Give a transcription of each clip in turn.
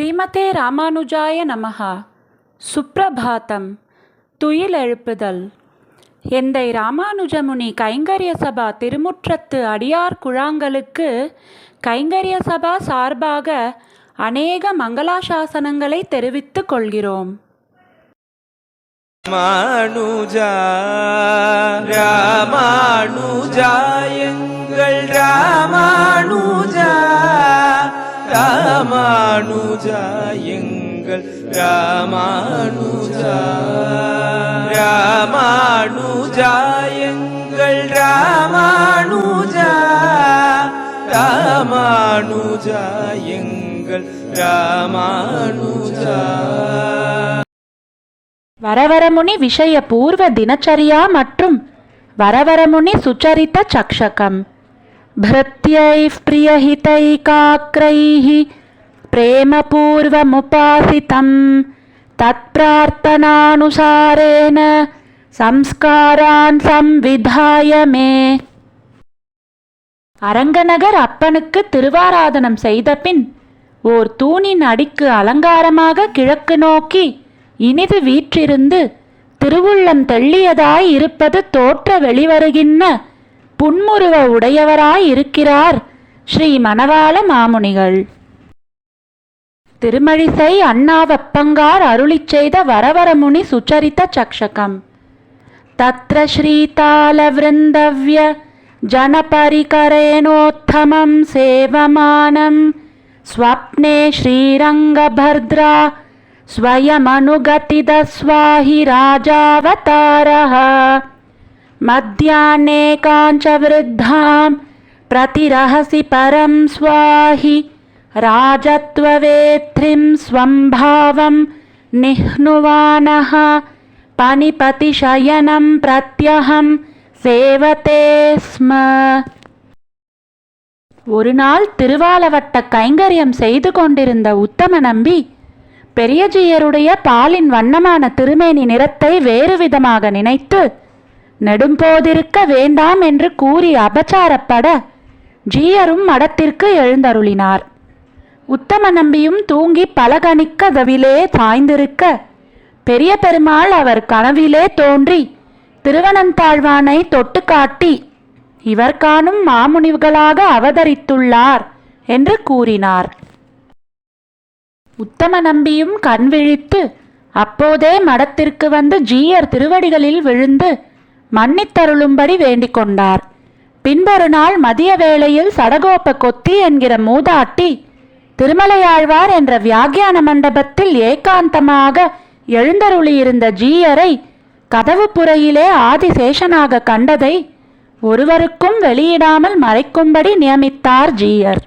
ஸ்ரீமதே ராமானுஜாய நமஹா. சுப்ரபாதம் துயிலெழுப்புதல் எந்தை ராமானுஜமுனி கைங்கரிய சபா திருமுற்றத்து அடியார் குழாங்களுக்கு கைங்கரிய சபா சார்பாக அநேக மங்களாசாசனங்களை தெரிவித்துக் கொள்கிறோம். ராமானுஜா ராமானுஜா எங்கள் ராமானுஜா. ராமானுஜா எங்கள் ராமானுஜா. ராமானுஜா எங்கள் ராமானுஜா. ராமானுஜா எங்கள் ராமானுஜா. வரவரமுனி விஷய பூர்வ தினச்சரியா மற்றும் வரவரமுனி சுச்சரித்த சக்ஷகம். भृत्यैः प्रियहितैकाग्रैः प्रेमपूर्वमुपासितं तत्प्रार्थनानुसारेण संस्कारान् संविधाय मे அரங்கநகர் அப்பனுக்கு திருவாராதனம் செய்த பின் ஓர் தூணின் அடிக்கு அலங்காரமாக கிழக்கு நோக்கி இனிது வீற்றிருந்து திருவுள்ளம் தெள்ளியதாய் இருப்பது தோற்ற வெளிவருகின்ற புன்முருவ உடையவராய் இருக்கிறார் ஸ்ரீ மணவாள மாமுனிகள் திருமழிசை அண்ணாவப்பங்கார் அருளிச் செய்த வரவரமுனி சுச்சரித்த சக்ஷகம் तत्र श्रीतालवृन्दव्य जनपरिकरेणोत्तमं सेवमानं स्वप्ने श्रीरङ्गभद्रा स्वयमनुगतिदस्वाहि राजावतारः मध्याह्ने काञ्चवृद्धां प्रतिरहसि परं स्वाहि राजत्ववेत्रिं स्वं भावं निह्नुवानः பனிபதிஷயனம் பிரத்யகம் சேவதே ஸ்ம ஒரு நாள் திருவாலவட்ட கைங்கரியம் செய்து கொண்டிருந்த உத்தம நம்பி பெரியஜியருடைய பாலின் வண்ணமான திருமேனி நிறத்தை வேறு விதமாக நினைத்து நெடும்போதிருக்க வேண்டாம் என்று கூறி அபச்சாரப்பட ஜீயரும் மடத்திற்கு எழுந்தருளினார். உத்தம நம்பியும் தூங்கி பலகணிக்கதவிலே சாய்ந்திருக்க பெரிய பெருமாள் அவர் கனவிலே தோன்றி திருவனந்தாழ்வானை தொட்டு காட்டி இவர் காணும் மாமுனிவுகளாக அவதரித்துள்ளார் என்று கூறினார். உத்தம நம்பியும் கண் விழித்து அப்போதே மடத்திற்கு வந்து ஜீயர் திருவடிகளில் விழுந்து மன்னித்தருளும்படி வேண்டிக் கொண்டார் பின்பொரு நாள் மதிய வேளையில் சடகோப கொத்தி என்கிற மூதாட்டி திருமலையாழ்வார் என்ற வியாகியான மண்டபத்தில் ஏகாந்தமாக எழுந்தருளியிருந்த ஜீயரை கதவு புறையிலே ஆதிசேஷனாக கண்டதை ஒருவருக்கும் வெளியிடாமல் மறைக்கும்படி நியமித்தார் ஜீயர்.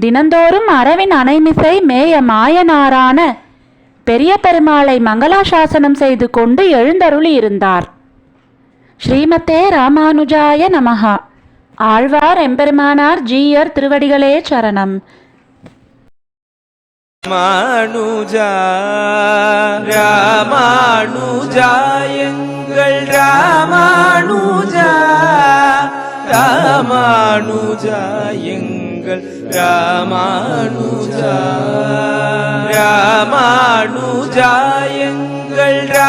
தினந்தோறும் அரவின் அனைமிசை மேய மாயனாரான பெரிய பெருமாளை மங்களாசாசனம் செய்து கொண்டு எழுந்தருளி இருந்தார் ஸ்ரீமதே ராமானுஜாய நமஹா. ஆழ்வார் எம்பெருமானார் ஜீயர் திருவடிகளே சரணம். ராமானுஜா ராமானுஜா எங்கள் ராமானுஜா ராமானுஜா எங்கள் ராமானுஜா ராமானுஜா எங்கள் ராமானுஜா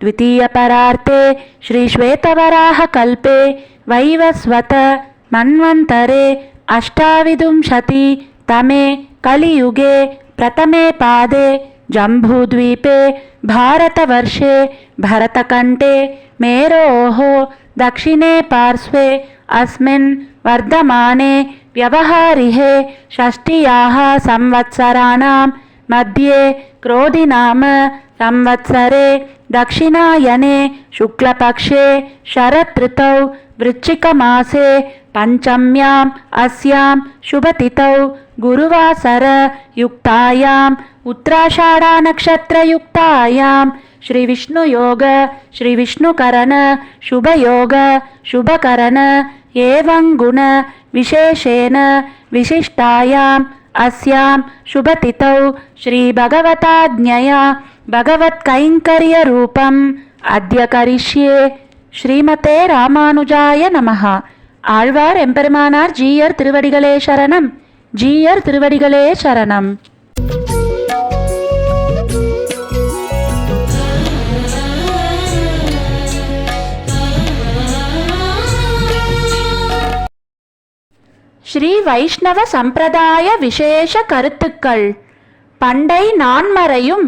द्वितीयपरार्थे श्रीश्वेतवराहकल्पे वैवस्वत मन्वन्तरे अष्टाविंशति तमे कलियुगे प्रथमे पादे जम्बूद्वीपे भारतवर्षे भरतकण्ठे मेरोः दक्षिणे पार्श्वे अस्मिन् वर्धमाने व्यवहारिहे षष्ट्याः संवत्सराणां मध्ये क्रोधिनाम संवत्सरे दक्षिणायने शुक्लपक्षे शरदृतौ वृश्चिकमासे पञ्चम्याम् अस्यां शुभतिथौ गुरुवासर युक्तायाम् उत्तराषाढानक्षत्रयुक्तायां श्रीविष्णुयोग श्रीविष्णुकरण शुभयोग शुभकरण एवं गुण विशेषेण विशिष्टायाम् अस्यां शुभतिथौ श्रीभगवताज्ञया भगवत्कैङ्कर्यरूपम् अद्य करिष्ये ஸ்ரீமதே ராமானுஜாய நமஹ ஆழ்வார் எம்பெருமானார் ஜீயர் திருவடிகளே சரணம் ஜீயர் திருவடிகளே சரணம் ஸ்ரீ வைஷ்ணவ சம்பிரதாய விசேஷ கருத்துக்கள். பண்டை நான்மறையும்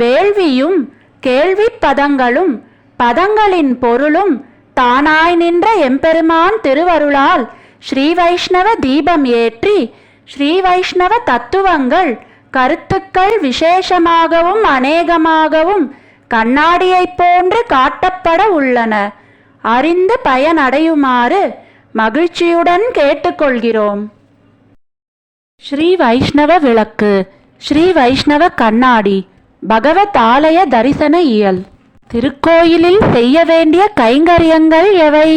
வேள்வியும் கேள்விப்பதங்களும் பதங்களின் பொருளும் தானாய் நின்ற எம்பெருமான் திருவருளால் ஸ்ரீ வைஷ்ணவ தீபம் ஏற்றி ஸ்ரீ வைஷ்ணவ தத்துவங்கள் கருத்துக்கள் விசேஷமாகவும் அநேகமாகவும் கண்ணாடியைப் போன்று காட்டப்பட உள்ளன. அறிந்து பயனடையுமாறு மகிழ்ச்சியுடன் கேட்டுக்கொள்கிறோம். ஸ்ரீ வைஷ்ணவ விளக்கு ஸ்ரீ வைஷ்ணவ கண்ணாடி பகவத் ஆலய தரிசன இயல். திருக்கோயிலில் செய்ய வேண்டிய கைங்கரியங்கள் எவை?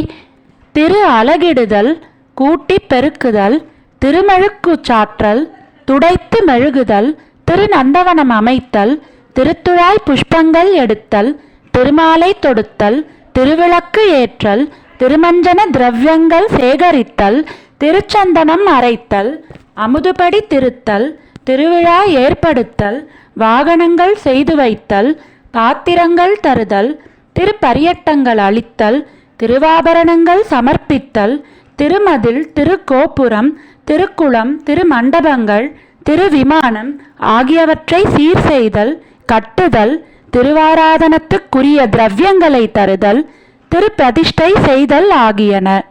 திரு அலகிடுதல் கூட்டி பெருக்குதல் திருமெழுக்குச் சாற்றல் துடைத்து மெழுகுதல் திருநந்தவனம் அமைத்தல் திருத்துழாய் புஷ்பங்கள் எடுத்தல் திருமாலை தொடுத்தல் திருவிளக்கு ஏற்றல் திருமஞ்சன திரவியங்கள் சேகரித்தல் திருச்சந்தனம் அரைத்தல் அமுதுபடி திருத்தல் திருவிழா ஏற்படுத்தல் வாகனங்கள் செய்து வைத்தல் பாத்திரங்கள் தருதல் திருப்பரியட்டங்கள் அளித்தல் திருவாபரணங்கள் சமர்ப்பித்தல் திருமதில் திருக்கோபுரம் திருக்குளம் திருமண்டபங்கள் திருவிமானம் ஆகியவற்றை சீர் செய்தல் கட்டுதல் திருவாராதனத்துக்குரிய திரவியங்களை தருதல் திருப்பிரதிஷ்டை செய்தல் ஆகியன.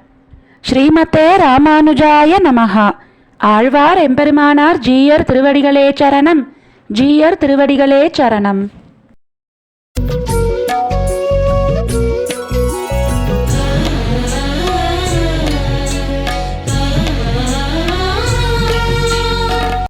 ஸ்ரீமதே ராமானுஜாய நமஹா. ஆழ்வார் எம்பெருமானார் ஜீயர் திருவடிகளே சரணம். ஜீயர் திருவடிகளே சரணம்.